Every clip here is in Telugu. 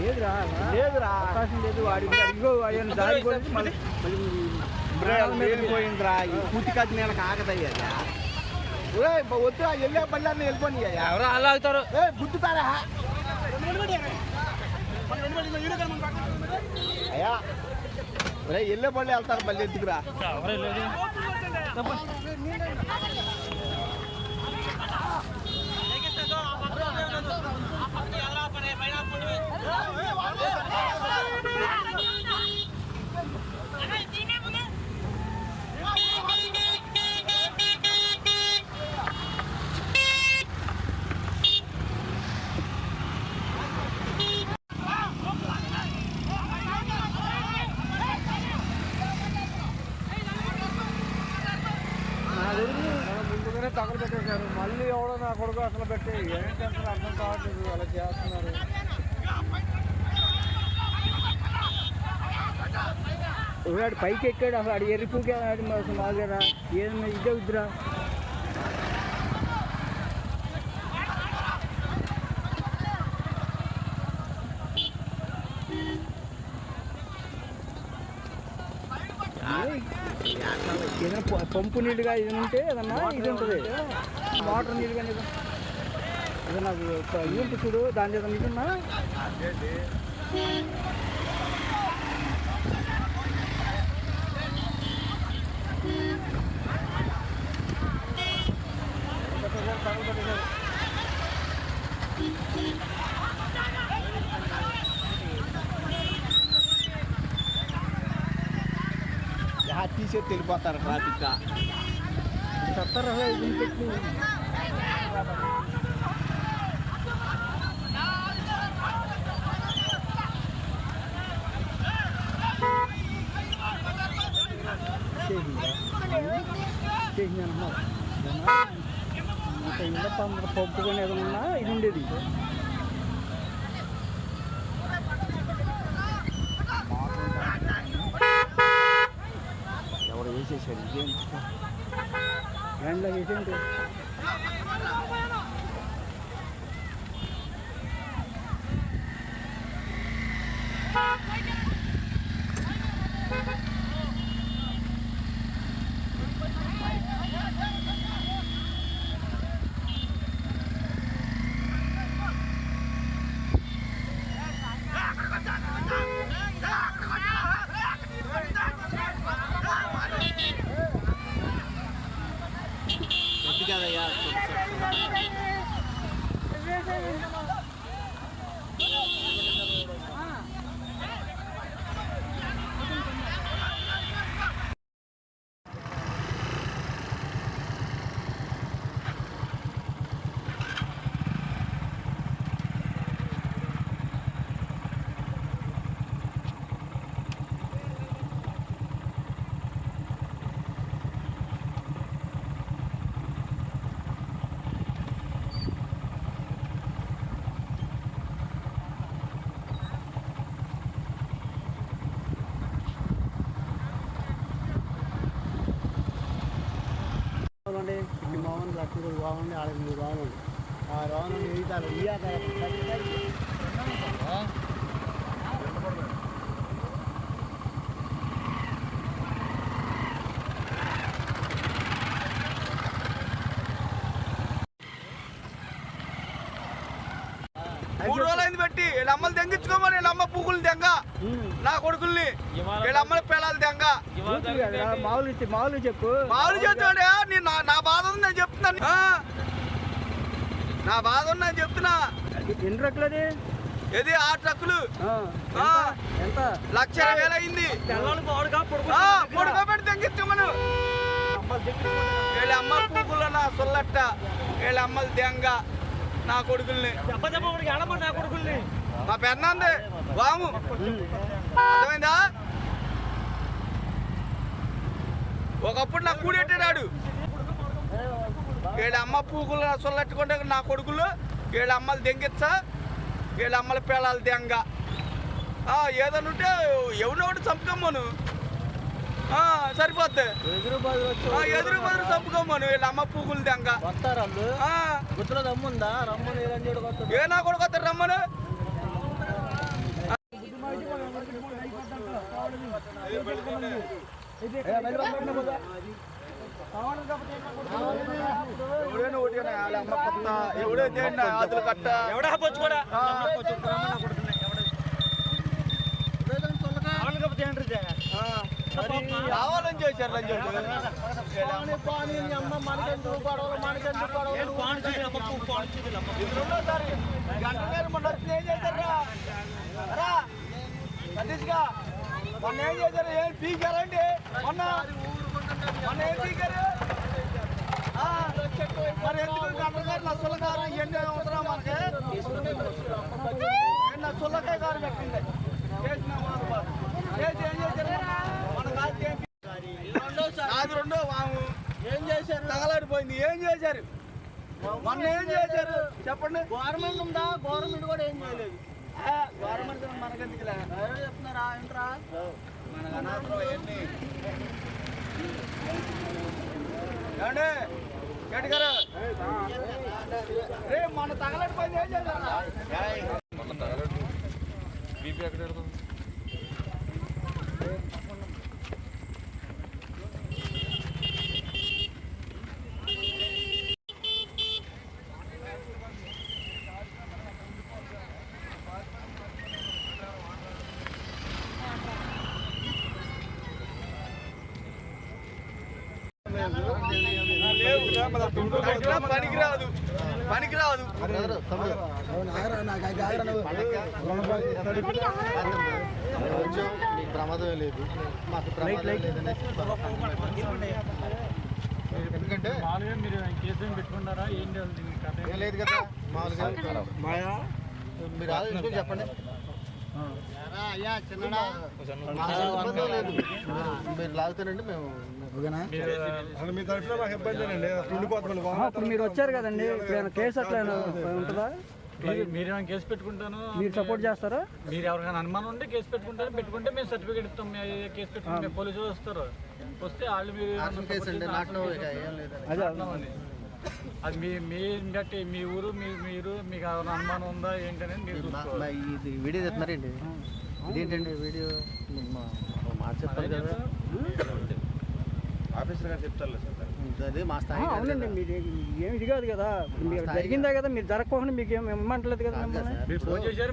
లేదురా లేదురా అవకాశం లేదు వాడికి అడిగో వాడి దారి పోయి మళ్ళీ పోయిందిరా ఈ పూతికది నేను కాకదయ్యా ఒరే వద్దురా వెళ్ళే బండి అన్న వెళ్ళిపోయి ఎవరు అలా అవుతారు ఏ గుద్దుతారా అయ్యా ఒరే వెళ్ళే బండి వెళ్తారు మళ్ళీ ఎందుకురా ముందుగానే తగలు పెట్టేశారు మళ్ళీ ఎవడో నా కొడుకు అసలు పెట్టి ఏంటి అసలు అర్థం కావట్లేదు అలా చేస్తున్నారు. వాడు పైకి ఎక్కాడు అసలు ఆడు ఎరుపుకే ఆడి అసలు మాదిరా ఏదన్నా ఇదే వద్దురా పంపు నీళ్ళుగా ఇది ఉంటే ఏదన్నా ఇది ఉంటుంది. వాటర్ నీళ్ళు కానీ ఏదో అదే నాకు ఒక ఇది ఉంటుంది చూడు దాని ఏదైనా ఇది ఉన్నా తీసేది వెళ్ళిపోతారు ట్రాఫిక్ సత్తర ఇది పెట్టి చేసింది ఇంకా ఇంత పంపుకొని ఏదైనా ఉన్నా ఇది ఉండేది ఎవరు వేసేసారు ఇదేం హ్యాండ్లో వేసేంటి వద్దు మూడు రోజులైంది పెట్టి. వీళ్ళ అమ్మలు తెంగించుకోమని వీళ్ళ అమ్మ పువ్వులు దెంగ. నా కొడుకుల్ని. వీళ్ళ అమ్మల పిల్లలు దెంగ. మామూలు మామూలు చెప్పు. మామూలు చేస్తాడే నేను నా- నా బాధ ఉంది నేను చెప్తున్నాను. నా బాధ ఉంది నేను చెప్తున్నా ఎన్ని ఇది ఆ ట్రక్కులు. ఆ. ఎంత? ఎంత? లక్ష వేలు అయింది. తెంగించుకోమను వీళ్ళ అమ్మ పువ్వులు నా సొల్లట్ట. వీళ్ళ అమ్మలు దెంగ నా కొడుకుల్ని. మా పెన్నంది వాము. అర్థమైందా? ఒకప్పుడు నాకు కూడెట్టాడు వీళ్ళ అమ్మ పూకులు సొల్లట్టుకుంటే నా కొడుకులు వీళ్ళ అమ్మలు దెంగిచ్చా వీళ్ళ అమ్మల పిల్లలు దెంగ. ఆ, ఏదైనా ఉంటే ఎవరినో ఒకటి చంపుకోమ్మను ఆ, సరిపోద్ది. ఎదురు బదులు చంపుకోమ్మను వీళ్ళ అమ్మ పూకులు దెంగ. దమ్ముందా? రమ్మని ఏ నా కొడుకు వస్తారు రమ్మను. ఎవడైనా ఒకటేనా? వాళ్ళ కట్ట. ఎవడా కూడా కావాలని చేశారు గంట గారు మొన్న వచ్చి ఏం మొన్న ఏం చేశారు ఏం పీకారండి మొన్న మొన్న ఏం పీకారు మరి ఎందుకు గంట గారు గారు ఇవన్నీ అవసరం మనకి ఏంటి నచ్చలకాయ గారు పెట్టింది చేసిన చేసి ఏం చేశారు? మన కాదు ఏం రెండో వాము ఏం చేశారు తగలాడిపోయింది ఏం చేశారు మొన్న ఏం చేశారు చెప్పండి గవర్నమెంట్ ఉందా గవర్నమెంట్ కూడా ఏం చేయలేదు గవర్నమెంట్ మనకెందుకులే ఎవరు చెప్తున్నారా ఏంట్రా మనకు అనవసరం అవన్నీ ఏమండి తగలటి పని రే మొన్న తగలడిపోయింది ఏం చేశారు ప్రమాదం లేదు మాకు ప్రమాదం ఎందుకంటే మీరు కేసు పెట్టుకున్నారా ఏం లేదు కదా మామూలుగా మాయా మీరు ఆలోచించుకొని చెప్పండి మాకు సంబంధం లేదు. మీరు- మీరు లాగుతానండి మేము మీ తరఫున మాకు ఇబ్బంది అండి ఉండిపోతున్నాం ఆహా, ఇప్పుడు మీరు వచ్చారు కదండి. కేసు అట్లా ఉంటుందా? మీరు మీరేమైనా కేసు పెట్టుకుంటాను మీరు సపోర్ట్ చేస్తారా? మీరు ఎవరికైనా అనుమానం ఉంటే కేసు పెట్టుకుంటారు పెట్టుకుంటే మేము సర్టిఫికేట్ ఇస్తాం. కేసు పెట్టుకుంటే పోలీసులు వస్తారు. వస్తే వాళ్ళు మీరు అదే. మీ మీ బట్టి మీ ఊరు మీ మీరు మీకు ఏమైనా అనుమానం ఉందా ఏంటనేది మీరు ఇది వీడియో తెస్తున్నారండి ఇదేంటండి వీడియో? మా మాట చెప్పాలి కదా. ఆఫీసర్ గారు చెప్తారు సార్. అదే మా ఆ, స్థాయి కాదు అవునండి కదా. మీరు ఏమి ఇది కాదు కదా. మీకు జరిగిందా కదా మీరు జరగకుండా మీకు ఏమి ఇమ్మంటలేదు కదా మిమ్మల్ని? ఫోన్ చేశారు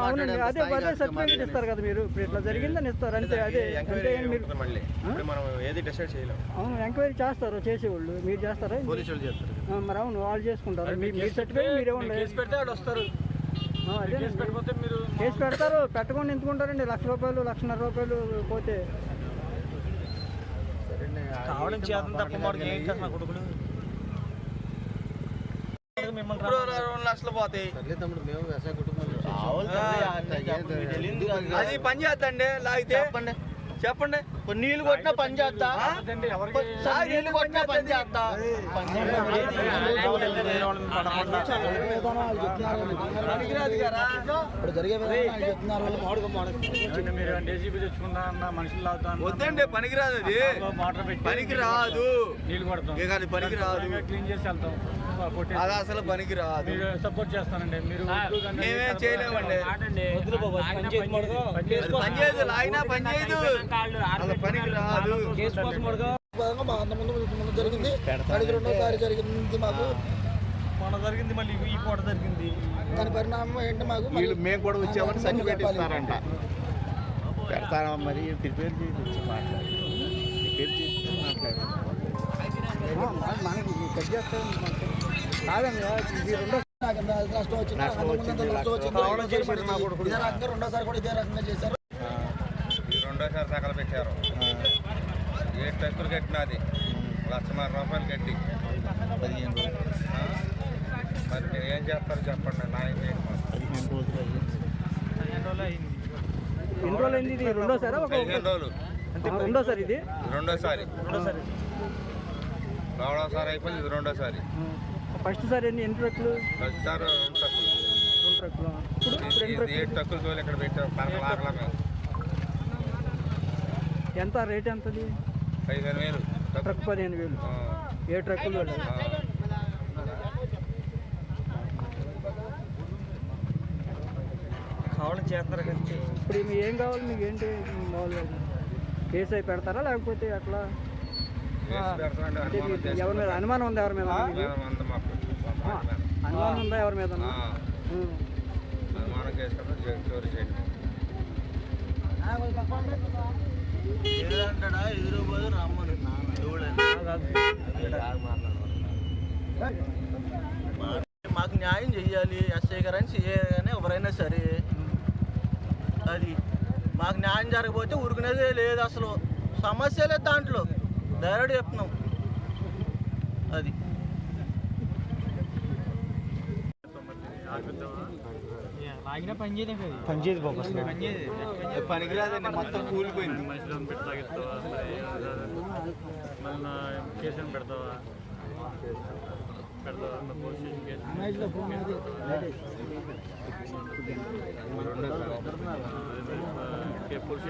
అవునండి అదే అదే సర్టిఫికేట్. ఇస్తారు కదా మీరు. ఇప్పుడు ఇట్లా జరిగిందని ఇస్తారు అంతే అదే అంటే మీరు మళ్ళీ. ఇప్పుడు మనం ఏది డిసైడ్ చేయలేం. అవును ఎంక్వైరీ చేస్తారు చేసేవాళ్ళు. మీరు చేస్తారా? మరి అవును వాళ్ళు చేసుకుంటారు. మీ- మీరు సర్టిఫికేట్ మీరే ఉండాలి. కేసు పెడితే వాళ్ళు వస్తారు. అదే కేసు పెట్టకపోతే మీరు కేసు పెడతారు పెట్టకుండా ఎందుకుంటారండి లక్ష రూపాయలు లక్షన్నర రూపాయలు పోతే. కావడం ఏంటో చేతం తప్ప మాకు పాటలు ఏం చేస్తారు నా కొడుకులు. రెండు లక్షలు పోతాయి. సర్లే తమ్ముడు మేము వ్యవసాయ కుటుంబం అది పని చేద్దండి లాగితే చెప్పండి. చెప్పండి. నీళ్ళు కొట్టినా పని చేస్తా. కాదండి, ఎవరికి? సార్ నీళ్ళు కొట్టినా పని చేస్తా. వద్దండి పనికిరాదు అది. పనికిరాదు. నీళ్ళు కొడతాం. పనికిరాదు. క్లీన్ చేసి వెళ్తాం. అది అసలు పనికిరాదు. మీరు సపోర్ట్ చేస్తానండి. మీరు మేమేం చేయలేమండి. పని చేసి మడుగు. పని చేసి అది పని చేయదు లాగినా పని చేయదు అసలు పనికిరాదు మా అన్న ముందు ముందు జరిగింది. అడిగి రెండోసారి జరిగింది మాకు. మొన్న జరిగింది మళ్ళీ ఈ పూట జరిగింది. దాని పరిణామం ఏంటి మాకు? మరి వీళ్ళు మేము కూడా వచ్చామని సర్టిఫికేట్. ఇస్తారంట. పెడతారా మరి? ప్రిపేర్ చేసి మాట్లాడు. ప్రిపేర్ చేసి మాట్లాడు. మనకి కట్ చేస్తే. రెండోసారి కూడా ఇదే రకంగా చేశారు. ఈ రెండోసారి సకలు పెట్టారు. ఏ టెక్కులు కట్టినది లక్షన్నర రూపాయలు కట్టి. పదిహేను రోజులు ఆ? మరి మీరు ఏం చేస్తారు చెప్పండి నా ఏం చేయకపోతే పదిహేను రోజులు అయ్యింది ఎన్ని రోజులు అయింది ఇది? రెండోసారి పదిహేను రోజులు. రెండోసారి ఇది? రెండోసారి. ఒకసారి అయిపోయింది ఇది రెండోసారి. ఫస్ట్ సారి ఎన్ని ఎన్ని ట్రక్కులు? ప్రతిసారి రెండు ట్రక్కులు. రెండు ట్రక్కులు? ఇప్పుడు ఇప్పుడు ఎన్ని ఇది ట్రక్కులు? ఏడు ట్రక్కులు తోలి ఇక్కడ పెట్టాం. పరకలాగలా మేము ఎంత? రేట్ ఎంతది? పదిహేను వేలు. ట్రక్ పదిహేను వేలు. ఏ ట్రక్కులు వెళ్ళాలి ఆ. ఇప్పుడు మీకు ఏం కావాలి? మీకు ఏంటి? మామూలుగా కేసు అయి పెడతారా? లేకపోతే అట్లా? ఎవరి మీద అనుమానం ఉందా ఎవరి మీద మీకు? చేసుకుంటాం. ఉంది మాకు ఆ, అనుమానం ఉందా ఎవరి మీద? ఆ, అనుమానం చోరీ చేయండి మాకు న్యాయం చెయ్యాలి. ఎస్ఐ గారని సిఏ కానీ ఎవరైనా సరే. అది మాకు న్యాయం జరగకపోతే ఊరుకునేదే లేదు అసలు. సమస్య లేదు దాంట్లో. డైరెక్ట్ చెప్తున్నాం. పని పనిచేది బాబు పని చేయదు. పనికిరాదండి మొత్తం కూలిపోయింది. మనుషులను పెట్టి తాగిస్తావా మళ్ళీ పెడతావా పోలీస్ స్టేషన్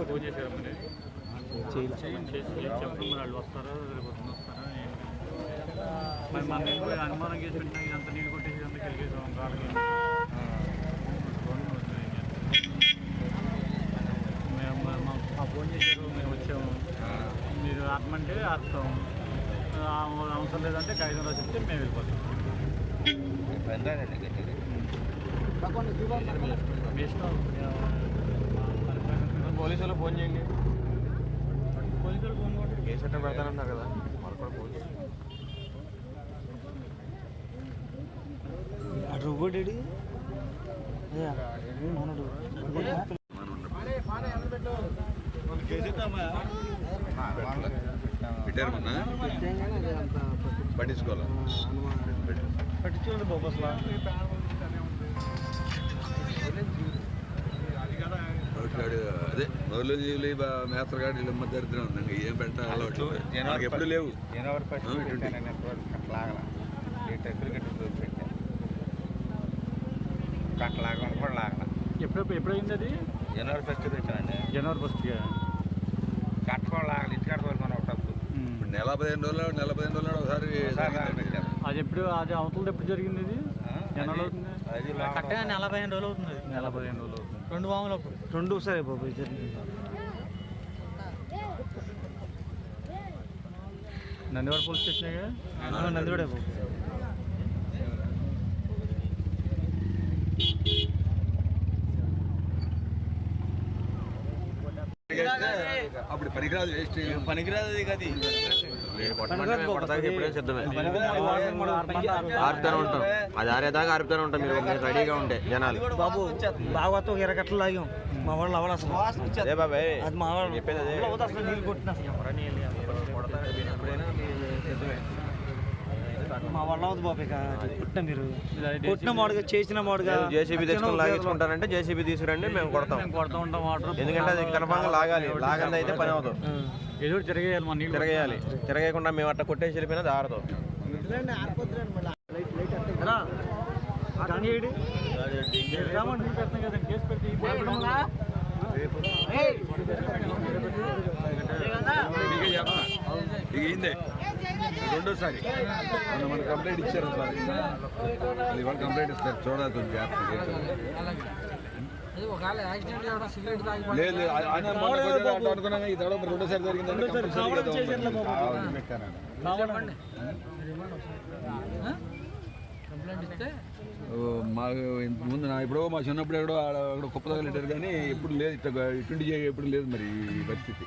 ఫోన్ చేశారు మరి? చేసి చెప్పండి వాళ్ళు వస్తారా రేపు వస్తారా? మరి మన అనుమానం చేసి పెట్టినా ఇదంతా నీళ్ళు కొట్టేసి ఇదంతా కలిగేసాం కాళ్ళకి మేము మా- మా- మా ఫోన్ చేశారు మేము వచ్చాము మీరు అర్థం. అవసరం లేదంటే కాగితంలో చెప్తే మేము వెళ్ళిపోతాం. పోలీసులు ఫోన్ చేయండి. పోలీసులు ఫోన్ కొట్టి కేసు ఎట్లా పెడతానంటున్నారు కదా వాళ్ళు కూడా ఫోన్ చేయండి. పెట్టారు మొన్న? పట్టించుకోవాలి? పట్టించుకోండి బాబు అసలు అదే వీళ్ళ మధ్య దరిద్రం ఉందండి. ఏం పెట్టాలి మనకి ఎప్పుడు లేవు. జనవరి ఫస్ట్ ఆ, ట్వంటీ. పెట్టాను అట్లాగలా ఏ టెక్కులు గట్టి పెట్టాను అట్లాగ కూడా లాగల. ఎప్పుడు ఎప్పుడైంది అది? జనవరి ఫస్ట్ పెట్టానండి జనవరి ఫస్ట్గా. కట్టుకోవాలి? నెల పదిహేను రోజులు నెల పదిహేను రోజులు ఒకసారి అది ఎప్పుడు అది అవతలది ఎప్పుడు జరిగింది ఇది? అవుతుంది. కరెక్ట్గా నలభై ఐదు రోజులు అవుతుంది నెల పదిహేను రోజులు అవుతుంది. రెండు వాములు అప్పుడు. రెండు సరే బాబు ఇద్దరు నందివాడ పోలీస్ స్టేషన్గా నందివాడే బాబు. అప్పుడు పనికిరాదు వేస్ట్ పనికిరాదు అది ఆరుతూనే ఉంటాం. అది ఆరేదాకా ఆరుతూనే ఉంటాం మీరు రెడీగా ఉండే జనాలు. బాబు బాగా ఇరగట్లు లాగాం. మా వాళ్ళు అవ్వాలి అసలు. అదే బాబాయ్ అది మా వాళ్ళు. చెప్పేది అదే. అవ్వదు అసలు నీళ్ళు కొట్టిన అసలు మా వాళ్ళు అవ్వదు బాబు ఇక కొట్టిన మీరు కొట్టిన మాడుగా చేసిన మాడుగా జేసీబీ తెచ్చుకొని లాగించుకుంటారంటే జేసీబీ తీసుకురండి మేము కొడతాం కొడతా ఉంటాం వాటర్ ఎందుకంటే అది కన్ఫామ్గా లాగాలి లాగంది అయితే పని అవుతుంది ఏదో తిరగేయాలి మన నీళ్ళు తిరగేయాలి తిరగకుండా మేము అట్లా కొట్టేసి వెళ్ళిపోయినా అది ఆరదు ఇక ఇందే రెండోసారి. మొన్న మన కంప్లైంట్ ఇచ్చారు సార్. మళ్ళీ ఇవాళ కంప్లైంట్ ఇస్తారు. జాగ్రత్తగా. లేదు లేదు, ఆ- ఆయన మొన్న కొద్దిగా అట్లా అనుకున్నాం ఈ తడవ రెండోసారి. కావాలని పెట్టానండి. మాకు ముందు నా ఎప్పుడో మా చిన్నప్పుడు ఎక్కడో ఆడ ఎక్కడో కుప్ప తగలెట్టారు కానీ ఎప్పుడు లేదు. ఇట్లా ఇటువంటి చేయ ఎప్పుడు లేదు మరి ఈ పరిస్థితి.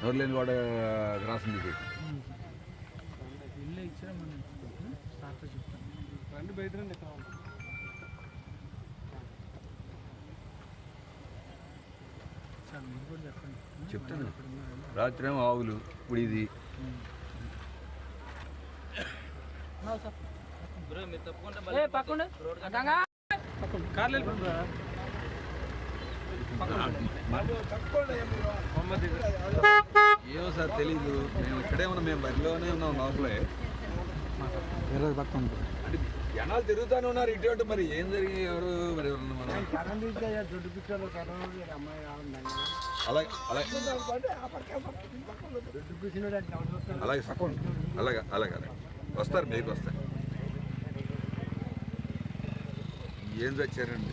ఎవరు లేని కూడా రాసింది ఇది. చెప్తాను. రాత్రి ఏమో ఆవులు ఇప్పుడు ఇది ఏమో సార్ తెలీదు. మేము ఇక్కడే ఉన్నాం మేము బరిలోనే ఉన్నాం లోపలే. అంటే జనాలు తిరుగుతూనే ఉన్నారు ఇటు అటు మరి. ఏం జరిగి ఎవరు? మరి ఎవరన్నా మనం అలాగే అలాగే. అలాగే సపోండి అలాగే అలాగే అలాగే. వస్తారు మీకు వస్తారు. ఏం తెచ్చారండి?